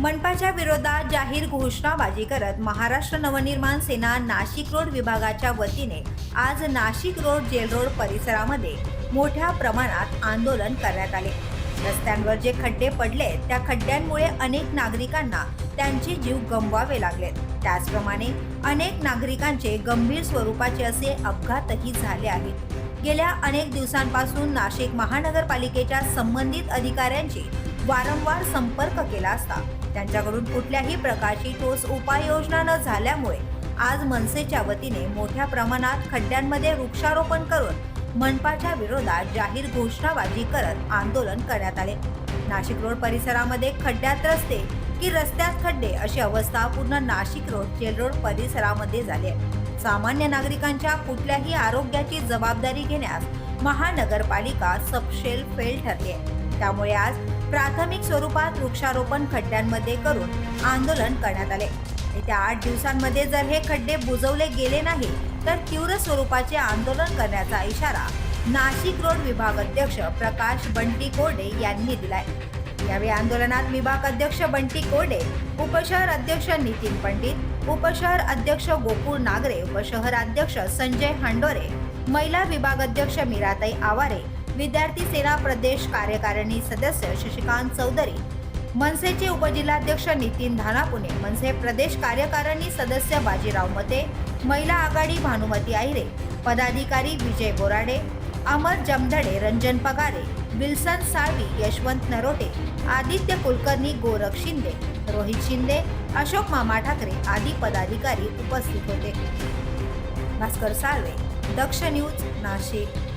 मनपाच्या विरोधात जाहीर घोषणाबाजी करत महाराष्ट्र नवनिर्माण सेना नाशिक रोड विभागाच्या वतीने आज नाशिक रोड जेल रोड परिसरामध्ये मोठ्या प्रमाणात आंदोलन करण्यात आले. रस्त्यांवर जे खड्डे पडले त्या खड्ड्यांमुळे अनेक नागरिकांना त्यांचे जीव गमवावे लागलेत त्याचप्रमाणे अनेक नागरिकांचे गंभीर स्वरूपाचे असे अपघातही झाले आहेत. गेल्या अनेक दिवसांपासून नाशिक महानगरपालिकेच्या संबंधित अधिकाऱ्यांची वारंवार संपर्क केला असता. त्यांच्याकडून कुठल्याही प्रकारची ठोस उपाययोजना न झाल्यामुळे आज मनसेच्या वतीने मोठ्या प्रमाणात खड्ड्यांमध्ये वृक्षारोपण करून मनपाच्या विरोधात जाहीर घोषणाबाजी करत आंदोलन करण्यात आले. नाशिक रोड परिसरामध्ये खड्ड्यात रस्ते की रस्त्यात खड्डे अशी अवस्था पूर्ण नाशिक रोड जेल रोड परिसरामध्ये झाली आहे. सामान्य नागरिकांच्या कुठल्याही आरोग्याची जबाबदारी घेण्यास महानगरपालिका सपशेल फेल ठरली आहे. त्यामुळे आज प्राथमिक स्वरूपात वृक्षारोपण खड्ड्यांमध्ये करून आंदोलन करण्यात आले. येत्या आठ दिवसांमध्ये जर हे खड्डे बुजवले गेले नाही तर तीव्र स्वरूपाचे आंदोलन करण्याचा इशारा नाशिक रोड विभाग अध्यक्ष प्रकाश बंटी कोडे यांनी दिलाय. यावेळी आंदोलनात विभाग अध्यक्ष बंटी कोडे उपशहर अध्यक्ष नितीन पंडित उपशहर अध्यक्ष गोकुळ नागरे उपशहर अध्यक्ष संजय हांडोरे महिला विभाग अध्यक्ष मीराताई आवारे विद्यार्थी सेना प्रदेश कार्यकारिणी सदस्य शशिकांत चौधरी मनसेचे उपजिल्हाध्यक्ष नितीन धानापुणे मनसे प्रदेश कार्यकारिणी सदस्य बाजीराव मते महिला आघाडी भानुमती आहिरे पदाधिकारी विजय बोराडे अमर जमधडे रंजन पगारे विल्सन साळवी यशवंत नरोटे आदित्य कुलकर्णी गोरख शिंदे रोहित शिंदे अशोक मामा ठाकरे आदी पदाधिकारी उपस्थित होते. भास्कर साळवे दक्ष न्यूज नाशिक.